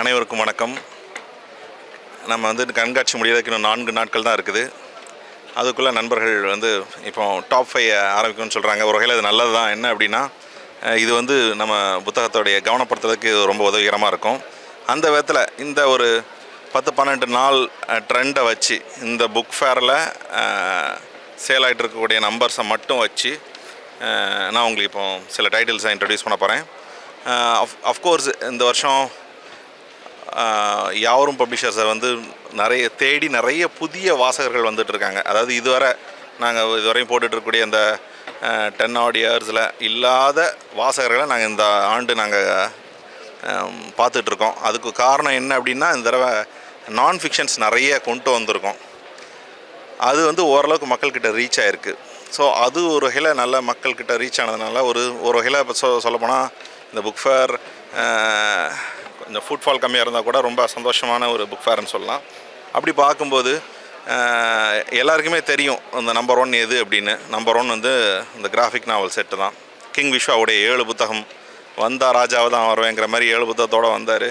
அனைவருக்கும் வணக்கம். நம்ம வந்து கண்காட்சி முடியறதுக்கு இன்னும் நான்கு நாட்கள் தான் இருக்குது. அதுக்குள்ளே நண்பர்கள் வந்து இப்போ டாப் ஃபைவ் ஆரம்பிக்கும்னு சொல்கிறாங்க ஒரு வகையில் அது நல்லது தான் என்ன அப்படின்னா இது வந்து நம்ம புத்தகத்தோடைய கவனப்படுத்துறதுக்கு ரொம்ப உதவிகரமாக இருக்கும். அந்த விதத்தில் இந்த ஒரு பத்து பன்னெண்டு நாள் ட்ரெண்டை வச்சு இந்த புக் ஃபேரில் சேல் ஆகிட்டு இருக்கக்கூடிய நம்பர்ஸை மட்டும் வச்சு நான் உங்களுக்கு இப்போ சில டைட்டில்ஸை இன்ட்ரடியூஸ் பண்ண போகிறேன் அஃப் அஃப்கோர்ஸ் இந்த வருஷம் யாவரும் பப்ளிஷர்ஸை வந்து நிறைய தேடி நிறைய புதிய வாசகர்கள் வந்துட்டு இருக்காங்க. அதாவது இதுவரை நாங்கள் இதுவரையும் போட்டுட்ருக்கக்கூடிய அந்த டென் ஆட் இயர்ஸில் இல்லாத வாசகர்களை நாங்கள் இந்த ஆண்டு நாங்கள் பார்த்துட்ருக்கோம் அதுக்கு காரணம் என்ன அப்படின்னா இந்த தடவை நான் ஃபிக்ஷன்ஸ் நிறைய கொண்டு வந்திருக்கோம். அது வந்து ஓரளவுக்கு மக்கள்கிட்ட ரீச் ஆகிருக்கு ஸோ அது ஒரு வகையில் நல்ல மக்கள்கிட்ட ரீச் ஆனதுனால ஒரு ஒரு வகையில் இப்போ சொ சொல்லப்போனால் இந்த புக் ஃபேர் இந்த ஃபுட்ஃபால் கம்மியாக இருந்தால் கூட ரொம்ப சந்தோஷமான ஒரு புக் ஃபேர்னு சொல்லலாம். அப்படி பார்க்கும்போது எல்லாருக்குமே தெரியும் இந்த நம்பர் ஒன் எது அப்படின்னு. நம்பர் ஒன் வந்து இந்த கிராஃபிக் நாவல் செட்டு தான். கிங் விஸ்வாவுடைய ஏழு புத்தகம். வந்தால் ராஜாவை தான் வருவேங்கிற மாதிரி ஏழு புத்தகத்தோடு வந்தார்.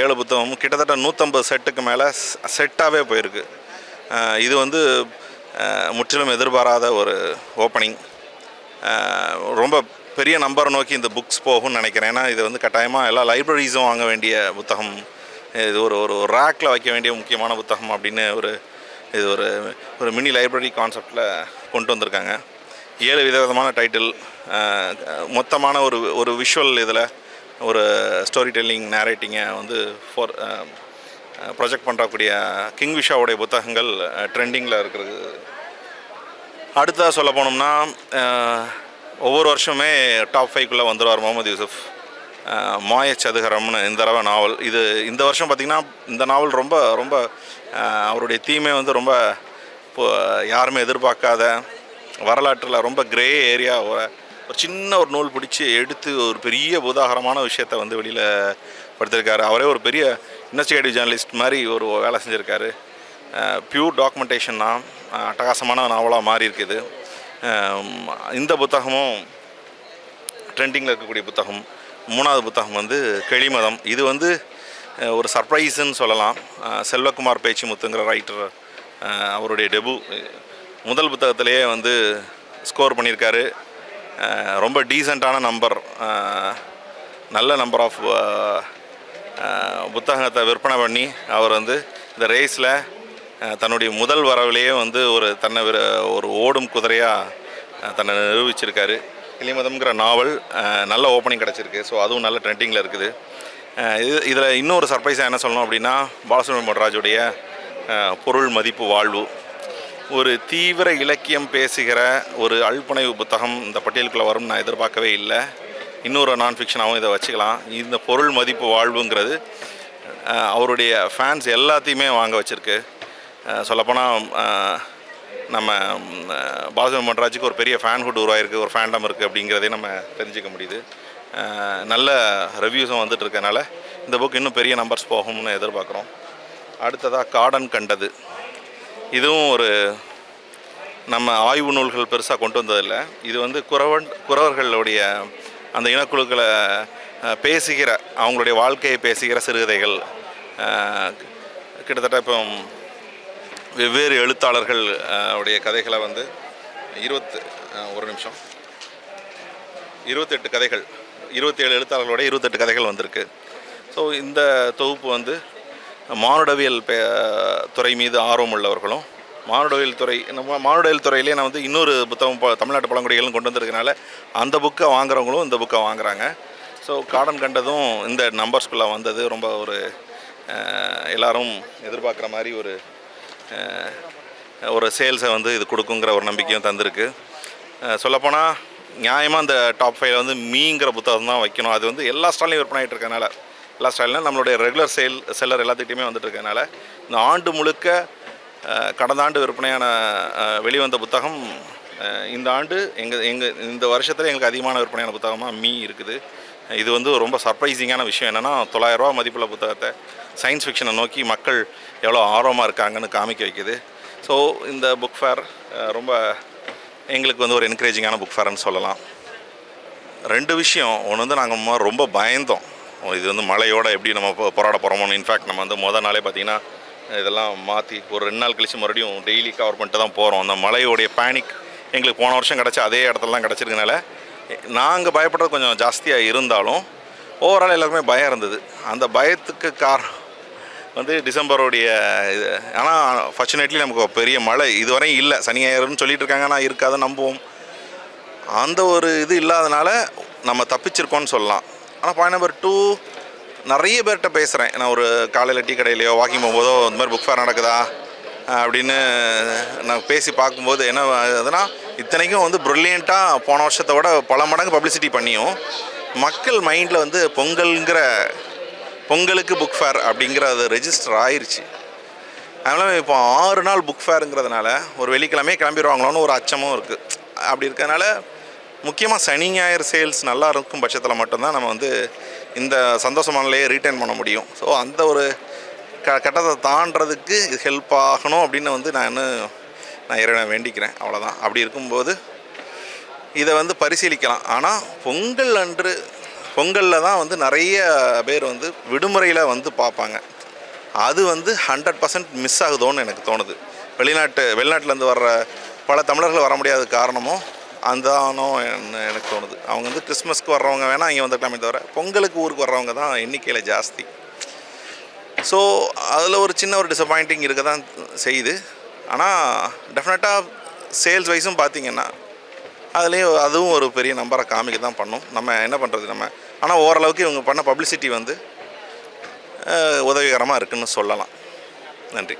ஏழு புத்தகமும் கிட்டத்தட்ட நூற்றம்பது செட்டுக்கு மேலே செட்டாகவே போயிருக்கு. இது வந்து முற்றிலும் எதிர்பாராத ஒரு ஓப்பனிங் ரொம்ப பெரிய நம்பரை நோக்கி இந்த புக்ஸ் போகும்னு நினைக்கிறேன். ஏன்னா இது வந்து கட்டாயமாக எல்லா லைப்ரரிஸும் வாங்க வேண்டிய புத்தகம் இது ஒரு ஒரு ரேக்கில் வைக்க வேண்டிய முக்கியமான புத்தகம் அப்படின்னு ஒரு இது ஒரு ஒரு மினி லைப்ரரி கான்செப்டில் கொண்டு வந்திருக்காங்க. ஏழு விதவிதமான டைட்டில் மொத்தமான ஒரு ஒரு விஷுவல் இதில் ஒரு ஸ்டோரி டெல்லிங் நேரேட்டிங்கை வந்து ஃபோர் ப்ரொஜெக்ட் பண்ணுறக்கூடிய கிங் விஷாவுடைய புத்தகங்கள் ட்ரெண்டிங்கில் இருக்கிறது. அடுத்ததாக சொல்ல போனோம்னா ஒவ்வொரு வருஷமே டாப் ஃபைவ்க்குள்ளே வந்துடுவார் முகமது யூசுஃப். மாய சதுகரம்னு இந்த தடவை நாவல். இது இந்த வருஷம் பார்த்திங்கன்னா இந்த நாவல் ரொம்ப ரொம்ப அவருடைய தீமை வந்து ரொம்ப இப்போ யாருமே எதிர்பார்க்காத வரலாற்றில் ரொம்ப கிரே ஏரியா ஒரு சின்ன ஒரு நூல் பிடிச்சி எடுத்து ஒரு பெரிய உதாகரமான விஷயத்த வந்து வெளியில் படுத்திருக்காரு. அவரே ஒரு பெரிய இன்வெஸ்டிகேட்டிவ் ஜேர்னலிஸ்ட் மாதிரி ஒரு வேலை செஞ்சுருக்காரு. பியூர் டாக்குமெண்டேஷன் தான். அட்டகாசமான நாவலாக மாறி இருக்குது இந்த புத்தகமும் ட்ரெண்டிங்கில் இருக்கக்கூடிய புத்தகம். மூணாவது புத்தகம் வந்து கெளிமதம். இது வந்து ஒரு சர்ப்ரைஸுன்னு சொல்லலாம். செல்வகுமார் செல்வகுமார் பேச்சிமுத்துங்கிற ரைட்டர் அவருடைய டெபு முதல் புத்தகத்திலேயே வந்து ஸ்கோர் பண்ணியிருக்காரு. ரொம்ப டீசெண்டான நம்பர் நல்ல நம்பர் ஆஃப் புத்தகத்தை விற்பனை பண்ணி அவர் வந்து இந்த ரேஸில் தன்னுடைய முதல் வரவிலேயே வந்து ஒரு தன்னை ஒரு ஓடும் குதிரையாக தன்னை நிரூபிச்சிருக்காரு. கிளிமதம்ங்கிற நாவல் நல்ல ஓப்பனிங் கிடச்சிருக்கு. ஸோ அதுவும் நல்ல ட்ரெண்டிங்கில் இருக்குது. இது இதில் இன்னொரு சர்ப்ரைஸாக என்ன சொல்லணும் அப்படின்னா பாலசுப்ரமணிய மொட்ராஜுடைய பொருள் மதிப்பு வாழ்வு. ஒரு தீவிர இலக்கியம் பேசுகிற ஒரு அழ்ப்புனைவு புத்தகம் இந்த பட்டியலுக்குள்ளே வரும்னு நான் எதிர்பார்க்கவே இல்லை. இன்னொரு நான் ஃபிக்ஷனாகவும் இதை வச்சுக்கலாம். இந்த பொருள் மதிப்பு வாழ்வுங்கிறது அவருடைய ஃபேன்ஸ் எல்லாத்தையுமே வாங்க வச்சுருக்கு. சொல்லப்போனால் நம்ம பாலசுப்ரமணிய மன்ராஜுக்கு ஒரு பெரிய ஃபேன்ஹுட் உருவாயிருக்கு ஒரு ஃபேண்டம் இருக்குது அப்படிங்கிறதே நம்ம தெரிஞ்சுக்க முடியுது. நல்ல ரிவ்யூஸும் வந்துட்டு இருக்கனால இந்த புக் இன்னும் பெரிய நம்பர்ஸ் போகும்னு எதிர்பார்க்குறோம். அடுத்ததாக காடன் கண்டது. இதுவும் ஒரு நம்ம ஆய்வு நூல்கள் பெருசாக கொண்டு வந்ததில்லை. இது வந்து குறவன் குறவர்களுடைய அந்த இனக்குழுக்களை பேசுகிற அவங்களுடைய வாழ்க்கையை பேசுகிற சிறுகதைகள். கிட்டத்தட்ட இப்போ வெவ்வேறு எழுத்தாளர்கள் உடைய கதைகளை வந்து இருபத்து ஒரு நிமிஷம். இருபத்தெட்டு கதைகள் இருபத்தேழு எழுத்தாளர்களோட இருபத்தெட்டு கதைகள் வந்திருக்கு. ஸோ இந்த தொகுப்பு வந்து மானுடவியல் பே துறை மீது ஆர்வம் உள்ளவர்களும் மானுடவியல் துறை நம்ம மானுடவியல் துறையிலே நான் வந்து இன்னொரு புத்தகம் ப- தமிழ்நாட்டு பழங்குடிகளும் கொண்டு வந்திருக்கனால அந்த புக்கை வாங்குறவங்களும் இந்த புக்கை வாங்குறாங்க. ஸோ காடன் கண்டதும் இந்த நம்பர்ஸ்குள்ளே வந்தது ரொம்ப ஒரு எல்லாரும் எதிர்பார்க்குற மாதிரி ஒரு ஒரு சேல்ஸை வந்து இது கொடுக்குங்கிற ஒரு நம்பிக்கையும் தந்திருக்கு. சொல்லப்போனால் நியாயமாக அந்த டாப் ஃபைவ்ல வந்து மீங்கிற புத்தகம் தான் வைக்கணும். அது வந்து எல்லா ஸ்டாலையும் விற்பனை ஆகிட்டு இருக்கனால எல்லா ஸ்டாலையும் நம்மளுடைய ரெகுலர் சேல் செல்லர் எல்லாத்துக்கிட்டையுமே வந்துட்டு இருக்கனால இந்த ஆண்டு முழுக்க கடந்த ஆண்டு விற்பனையான வெளிவந்த புத்தகம் இந்த ஆண்டு எங்கள் எங்கள் இந்த வருஷத்தில் எங்களுக்கு அதிகமான விற்பனையான புத்தகமாக மீ இருக்குது. இது வந்து ரொம்ப சர்ப்ரைசிங்கான விஷயம் என்னென்னா தொள்ளாயிரரூவா மதிப்புள்ள புத்தகத்தை சயின்ஸ் ஃபிக்ஷனை நோக்கி மக்கள் எவ்வளோ ஆர்வமாக இருக்காங்கன்னு காமிக்க வைக்குது. ஸோ இந்த புக் ஃபேர் ரொம்ப எங்களுக்கு வந்து ஒரு என்கரேஜிங்கான புக் ஃபேர்னு சொல்லலாம். ரெண்டு விஷயம். ஒன்று வந்து நாங்கள் ரொம்ப பயந்தோம். இது வந்து மழையோடு எப்படி நம்ம போராட போகிறோமோன்னு இன்ஃபேக்ட் நம்ம வந்து மொதல் நாளே பார்த்திங்கன்னா இதெல்லாம் மாற்றி ஒரு ரெண்டு நாள் கழிச்சு மறுபடியும் டெய்லி கவர் பண்ணிட்டு தான் போகிறோம் அந்த மழையோடைய பேனிக் எங்களுக்கு போன வருஷம் கிடச்ச அதே இடத்துலலாம் கிடச்சிருக்கனால நாங்கள் பயப்படுறது கொஞ்சம் ஜாஸ்தியாக இருந்தாலும் ஓவரால் எல்லாருக்குமே பயம் இருந்தது. அந்த பயத்துக்கு காரணம் வந்து டிசம்பருடைய இது. ஆனால் ஃபார்ச்சுனேட்லி நமக்கு பெரிய மழை இதுவரையும் இல்லை. சனி ஞாயிறுன்னு சொல்லிட்டு இருக்காங்க ஆனால் இருக்காதுன்னு நம்புவோம். அந்த ஒரு இது இல்லாதனால நம்ம தப்பிச்சிருக்கோம்னு சொல்லலாம். ஆனால் பாயிண்ட் நம்பர் டூ நிறைய பேர்கிட்ட பேசுகிறேன் நான் ஒரு காலையில் டீ கடையிலையோ வாக்கிங் போகும்போதோ இந்த மாதிரி புக் ஃபேர் நடக்குதா? அப்படின்னு நான் பேசி பார்க்கும்போது என்ன அதுனா இத்தனைக்கும் வந்து ப்ரில்லியண்ட்டாக போன வருஷத்தை விட பல மடங்கு பப்ளிசிட்டி பண்ணியும். மக்கள் மைண்டில் வந்து பொங்கல்ங்கிற பொங்கலுக்கு புக் ஃபேர் அப்படிங்கிற அது ரெஜிஸ்டர் ஆயிடுச்சு அதனால் இப்போ ஆறு நாள் புக் ஃபேருங்கிறதுனால ஒரு வெள்ளிக்கிழமையே கிளம்பிடுவாங்களோன்னு ஒரு அச்சமும் இருக்குது அப்படி இருக்கிறதுனால முக்கியமாக சனி ஞாயிறு சேல்ஸ் நல்லா இருக்கும் பட்சத்தில் மட்டும்தான் நம்ம வந்து இந்த சந்தோஷமானலையே ரீட்டைன் பண்ண முடியும். ஸோ அந்த ஒரு க கட்டத்தை தாண்டதுக்கு இது ஹெல்ப் ஆகணும் அப்படின்னு வந்து நான் நான் இறைவனை வேண்டிக்கிறேன். அவ்வளோதான் அப்படி இருக்கும்போது இதை வந்து பரிசீலிக்கலாம். ஆனால் பொங்கல் அன்று பொங்கலில் தான் வந்து நிறைய பேர் வந்து விடுமுறையில் வந்து பார்ப்பாங்க. அது வந்து ஹண்ட்ரட் பர்சன்ட் மிஸ் ஆகுதோன்னு எனக்கு தோணுது. வெளிநாட்டு வெளிநாட்டிலேருந்து வர்ற பல தமிழர்கள் வர முடியாத காரணமும் அந்தானோ எனக்கு தோணுது. அவங்க வந்து கிறிஸ்மஸ்க்கு வர்றவங்க வேணால் இங்கே வந்துக்கலாமே தவிர பொங்கலுக்கு ஊருக்கு வர்றவங்க தான் எண்ணிக்கையில் ஜாஸ்தி. ஸோ அதில் ஒரு சின்ன ஒரு டிசப்பாயிண்டிங் இருக்க தான் செய்யுது. ஆனால் டெஃபினட்டாக சேல்ஸ் வைஸும் பார்த்தீங்கன்னா அதுலேயும் அதுவும் ஒரு பெரிய நம்பரை காமிக்க தான் பண்ணும். நம்ம என்ன பண்ணுறது நம்ம? ஆனால் ஓரளவுக்கு இவங்க பண்ண பப்ளிசிட்டி வந்து உதவிகரமாக இருக்குன்னு சொல்லலாம். நன்றி.